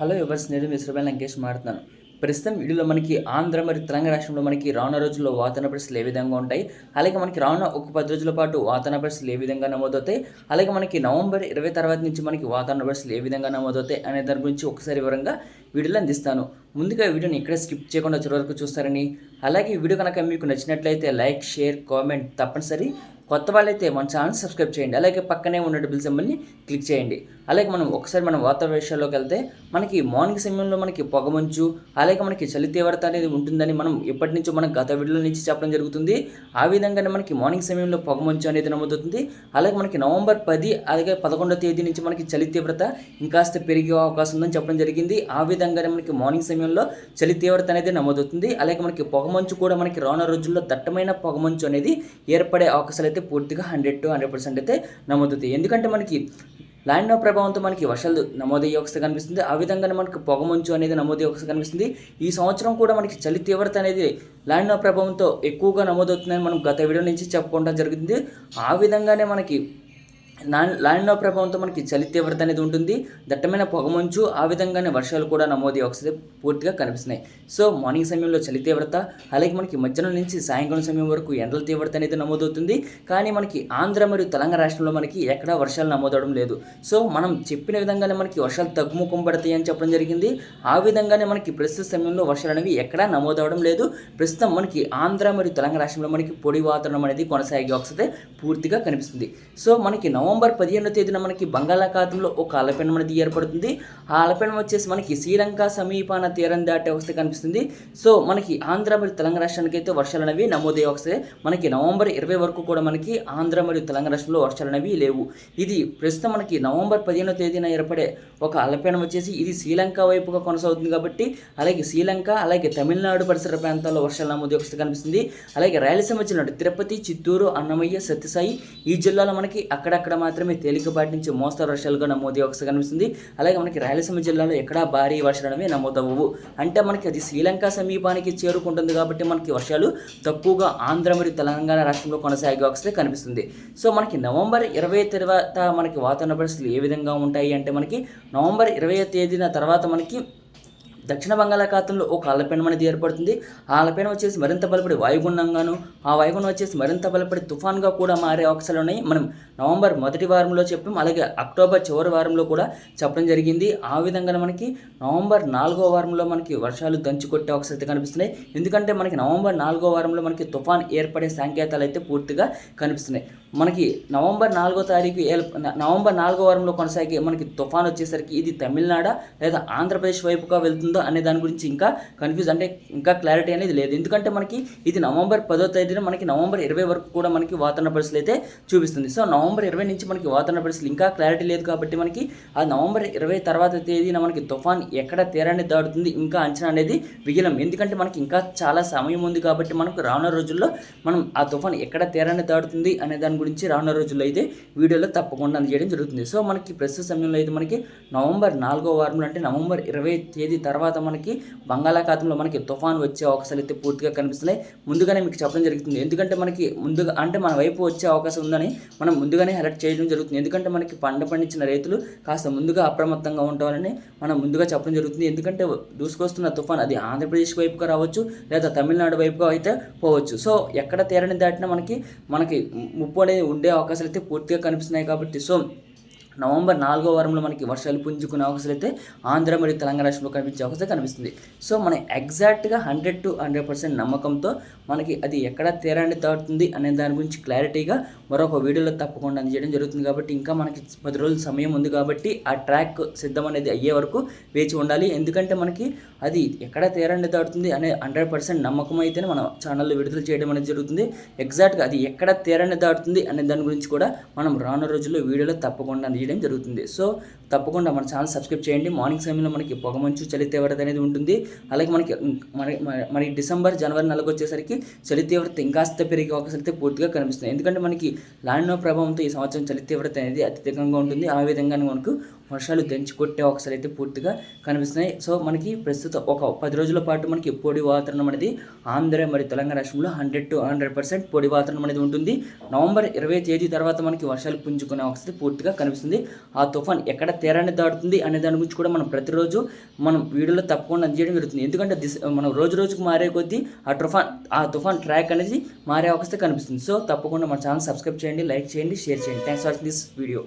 Hello ఎవర్స్ నేను మీ లంకేష్ మాట్లాడుతున్నాను. ప్రస్తుతం వీడియోలో మనకి ఆంధ్ర మరియు తెలంగాణ రాష్ట్రంలో మనకి రానున్న రోజుల్లో వాతావరణ పరిస్థితులు ఏ విధంగా ఉంటాయి? అలాగే మనకి రానున్న ఒక పది రోజుల పాటు వాతావరణ పరిస్థితులు ఏ విధంగా నమోదవుతాయి? అలాగే మనకి నవంబర్ ఇరవై తర్వాత నుంచి మనకి వాతావరణ పరిస్థితులు ఏ విధంగా నమోదవుతాయి? అనే దాని గురించి ఒకసారి వివరంగా వీడియోలో అందిస్తాను. ముందుగా వీడియోని ఎక్కడ స్కిప్ చేయకుండా చివరి వరకు చూస్తారని అలాగే ఈ వీడియో కనుక మీకు నచ్చినట్లయితే లైక్ షేర్ కామెంట్ తప్పనిసరి. కొత్త వాళ్ళైతే మన ఛానల్ సబ్స్క్రైబ్ చేయండి. అలాగే పక్కనే ఉన్న బిల్ సింబల్ని క్లిక్ చేయండి. అలాగే మనం ఒకసారి మనం వాతావరణ విషయాల్లోకి వెళ్తే మనకి మార్నింగ్ సమయంలో మనకి పొగమంచు అలాగే మనకి చలి తీవ్రత అనేది ఉంటుందని మనం ఎప్పటి నుంచో మనం గత వీడియోల నుంచి చెప్పడం జరుగుతుంది. ఆ విధంగానే మనకి మార్నింగ్ సమయంలో పొగమంచు అనేది నమోదవుతుంది. అలాగే మనకి నవంబర్ పది అలాగే పదకొండో తేదీ నుంచి మనకి చలి తీవ్రత ఇంకాస్త పెరిగే అవకాశం ఉందని చెప్పడం జరిగింది. ఆ విధంగానే మనకి మార్నింగ్ సమయం సమయంలో చలి తీవ్రత అనేది నమోదవుతుంది. అలాగే మనకి పొగమంచు కూడా మనకి రానున్న రోజుల్లో దట్టమైన పొగమంచు అనేది ఏర్పడే అవకాశాలు అయితే పూర్తిగా హండ్రెడ్ టు హండ్రెడ్ పర్సెంట్ అయితే నమోదవుతాయి. ఎందుకంటే మనకి ల్యాండ్ ప్రభావంతో మనకి వర్షాలు నమోదయ్యే అవకాశం కనిపిస్తుంది. ఆ విధంగానే మనకి పొగమంచు అనేది నమోదయ్యే అవకాశం కనిపిస్తుంది. ఈ సంవత్సరం కూడా మనకి చలి తీవ్రత అనేది ల్యాండ్ ప్రభావంతో ఎక్కువగా నమోదవుతుందని మనం గత వీడియో నుంచి చెప్పుకోవడం జరుగుతుంది ఆ విధంగానే మనకి లాండ్లో ప్రభావంతో మనకి చలి తీవ్రత అనేది ఉంటుంది. దట్టమైన పొగమంచు ఆ విధంగానే వర్షాలు కూడా నమోదు ఒకసారి పూర్తిగా కనిపిస్తున్నాయి. సో మార్నింగ్ సమయంలో చలి తీవ్రత అలాగే మనకి మధ్యాహ్నం నుంచి సాయంకాలం సమయం వరకు ఎండల తీవ్రత అనేది నమోదవుతుంది. కానీ మనకి ఆంధ్ర మరియు తెలంగాణ రాష్ట్రంలో మనకి ఎక్కడా వర్షాలు నమోదవడం లేదు. సో మనం చెప్పిన విధంగానే మనకి వర్షాలు తగ్గుముఖం పడతాయి అని చెప్పడం జరిగింది. ఆ విధంగానే మనకి ప్రస్తుత సమయంలో వర్షాలు అనేవి ఎక్కడా నమోదవడం లేదు. ప్రస్తుతం మనకి ఆంధ్ర మరియు తెలంగాణ రాష్ట్రంలో మనకి పొడి వాతావరణం అనేది కొనసాగే ఒకసారి పూర్తిగా కనిపిస్తుంది. సో మనకి నవంబర్ నవంబర్ పదిహేనో తేదీన మనకి బంగాళాఖాతంలో ఒక అలపెనం అనేది ఏర్పడుతుంది. ఆ అలపెనం వచ్చేసి మనకి శ్రీలంక సమీపాన తీరం దాటే అవస్థ కనిపిస్తుంది. సో మనకి ఆంధ్ర మరియు తెలంగాణ రాష్ట్రానికి అయితే వర్షాలు అనేవి నమోదయ్యే అవస్థ. మనకి నవంబర్ ఇరవై వరకు కూడా మనకి ఆంధ్ర మరియు తెలంగాణ రాష్ట్రంలో వర్షాలు అనేవి లేవు. ఇది ప్రస్తుతం మనకి నవంబర్ పదిహేనో తేదీన ఏర్పడే ఒక అలపెనం వచ్చేసి ఇది శ్రీలంక వైపుగా కొనసాగుతుంది కాబట్టి అలాగే శ్రీలంక అలాగే తమిళనాడు పరిసర ప్రాంతాల్లో వర్షాలు నమోదు అవస్థ కనిపిస్తుంది. అలాగే రాయలసీమ జిల్లాలో తిరుపతి చిత్తూరు అన్నమయ్య సత్యసాయి ఈ జిల్లాలో మనకి అక్కడక్కడ మాత్రమే తేలికపాటి నుంచి మోస్తరు వర్షాలుగా నమోదు అవకాశం కనిపిస్తుంది. అలాగే మనకి రాయలసీమ జిల్లాలో ఎక్కడా భారీ వర్షాలు అనేవి నమోదవ్వవు. అంటే మనకి అది శ్రీలంక సమీపానికి చేరుకుంటుంది కాబట్టి మనకి వర్షాలు తక్కువగా ఆంధ్ర మరియు తెలంగాణ రాష్ట్రంలో కొనసాగే అవకాశం కనిపిస్తుంది. సో మనకి నవంబర్ ఇరవై తర్వాత మనకి వాతావరణ పరిస్థితులు ఏ విధంగా ఉంటాయి అంటే మనకి నవంబర్ ఇరవై తేదీన తర్వాత మనకి దక్షిణ బంగాళాఖాతంలో ఒక ఆలపీనం అనేది ఏర్పడుతుంది. ఆ అల్పపీడనం వచ్చేసి మరింత బలపడి వాయుగుండంగాను ఆ వాయుగుండం వచ్చేసి మరింత బలపడి తుఫాన్గా కూడా మారే అవకాశాలు ఉన్నాయి. మనం నవంబర్ మొదటి వారంలో చెప్పాం అలాగే అక్టోబర్ చివరి వారంలో కూడా చెప్పడం జరిగింది. ఆ విధంగా మనకి నవంబర్ నాలుగో వారంలో మనకి వర్షాలు దంచి కొట్టే అవకాశం అయితే కనిపిస్తున్నాయి. ఎందుకంటే మనకి నవంబర్ నాలుగో వారంలో మనకి తుఫాన్ ఏర్పడే సంకేతాలు అయితే పూర్తిగా కనిపిస్తున్నాయి. మనకి నవంబర్ నాలుగో తారీఖు నవంబర్ నాలుగో వారంలో కొనసాగే మనకి తుఫాన్ వచ్చేసరికి ఇది తమిళనాడు లేదా ఆంధ్రప్రదేశ్ వైపుగా వెళ్తుందో అనే దాని గురించి ఇంకా కన్ఫ్యూజ్ అంటే ఇంకా క్లారిటీ అనేది లేదు. ఎందుకంటే మనకి ఇది నవంబర్ పదో తేదీన మనకి నవంబర్ ఇరవై వరకు కూడా మనకి వాతావరణ పరిస్థితులు అయితే చూపిస్తుంది. సో నవంబర్ ఇరవై నుంచి మనకి వాతావరణ పరిస్థితులు ఇంకా క్లారిటీ లేదు కాబట్టి మనకి ఆ నవంబర్ ఇరవై తర్వాత తేదీన మనకి తుఫాన్ ఎక్కడ తీరాన్ని దాటుతుంది ఇంకా అంచనా అనేది విగిలం. ఎందుకంటే మనకి ఇంకా చాలా సమయం ఉంది కాబట్టి మనకు రానున్న రోజుల్లో మనం ఆ తుఫాన్ ఎక్కడ తీరాన్ని దాటుతుంది అనే దాని గురించి రానున్న రోజుల్లో అయితే వీడియోలో తప్పకుండా అందజేయడం జరుగుతుంది. సో మనకి ప్రస్తుత సమయంలో అయితే మనకి నవంబర్ నాలుగో వారంలో అంటే నవంబర్ ఇరవై తేదీ తర్వాత మనకి బంగాళాఖాతంలో మనకి తుఫాన్ వచ్చే అవకాశాలు అయితే పూర్తిగా కనిపిస్తున్నాయి. ముందుగానే మీకు చెప్పడం జరుగుతుంది. ఎందుకంటే మనకి ముందుగా అంటే మన వైపు వచ్చే అవకాశం ఉందని మనం ముందుగానే అలర్ట్ చేయడం జరుగుతుంది. ఎందుకంటే మనకి పంట పండించిన రైతులు కాస్త ముందుగా అప్రమత్తంగా ఉంటారని మనం ముందుగా చెప్పడం జరుగుతుంది. ఎందుకంటే దూసుకొస్తున్న తుఫాన్ అది ఆంధ్రప్రదేశ్ వైపుగా రావచ్చు లేదా తమిళనాడు వైపుగా అయితే పోవచ్చు. సో ఎక్కడ తీరని దాటినా మనకి మనకి ముప్పు అనేది ఉండే అవకాశాలు అయితే పూర్తిగా కనిపిస్తున్నాయి కాబట్టి సో నవంబర్ నాలుగో వారంలో మనకి వర్షాలు పుంజుకునే అవకాశాలు అయితే ఆంధ్ర మరియు తెలంగాణ రాష్ట్రంలో కనిపించే అవకాశం కనిపిస్తుంది. సో మన ఎగ్జాక్ట్గా హండ్రెడ్ టు హండ్రెడ్ పర్సెంట్ నమ్మకంతో మనకి అది ఎక్కడ తీరాన్ని దాటుతుంది అనే దాని గురించి క్లారిటీగా మరొక వీడియోలో తప్పకుండా అందజేయడం జరుగుతుంది కాబట్టి ఇంకా మనకి పది రోజుల సమయం ఉంది కాబట్టి ఆ ట్రాక్ సిద్ధం అనేది అయ్యే వరకు వేచి ఉండాలి. ఎందుకంటే మనకి అది ఎక్కడ తీరాన్ని దాటుతుంది అనే హండ్రెడ్ పర్సెంట్ నమ్మకం అయితేనే మన ఛానల్లో విడుదల చేయడం అనేది జరుగుతుంది. ఎగ్జాక్ట్గా అది ఎక్కడ తీరాన్ని దాటుతుంది అనే దాని గురించి కూడా మనం రానున్న రోజుల్లో వీడియోలో తప్పకుండా చేయడం జరుగుతుంది. సో తప్పకుండా మన ఛానల్ సబ్స్క్రైబ్ చేయండి. మార్నింగ్ సమయంలో మనకి పొగమంచు చలి తీవ్రత అనేది ఉంటుంది. అలాగే మనకి మన మరి- డిసెంబర్ జనవరి నెలకు వచ్చేసరికి చలి తీవ్రత ఇంకాస్త పెరిగే అవకాశం అయితే పూర్తిగా కనిపిస్తుంది ఎందుకంటే మనకి లానినో ప్రభావంతో ఈ సంవత్సరం చలి తీవ్రత అనేది అత్యధికంగా ఉంటుంది. ఆ విధంగానే మనకు వర్షాలు దంచి కొట్టే ఒకసారి అయితే పూర్తిగా కనిపిస్తున్నాయి. సో మనకి ప్రస్తుతం ఒక పది రోజుల పాటు మనకి పొడి వాతావరణం అనేది ఆంధ్ర మరియు తెలంగాణ రాష్ట్రంలో హండ్రెడ్ టు హండ్రెడ్ పర్సెంట్ పొడి వాతావరణం అనేది ఉంటుంది. నవంబర్ ఇరవై తేదీ తర్వాత మనకి వర్షాలు పుంజుకునే ఒకసారి పూర్తిగా కనిపిస్తుంది. ఆ తుఫాన్ ఎక్కడ తీరాన్ని దాటుతుంది అనే దాని గురించి కూడా మనం ప్రతిరోజు మనం వీడియోలో తప్పకుండా అందజేయడం జరుగుతుంది. ఎందుకంటే దిశ మనం రోజు రోజుకు మారే కొద్దీ ఆ తుఫాన్ ఆ తుఫాన్ ట్రాక్ అనేది మారే అవకాశం కనిపిస్తుంది. సో తప్పకుండా మన ఛానల్ సబ్స్క్రైబ్ చేయండి లైక్ చేయండి షేర్ చేయండి. Thanks watching this video.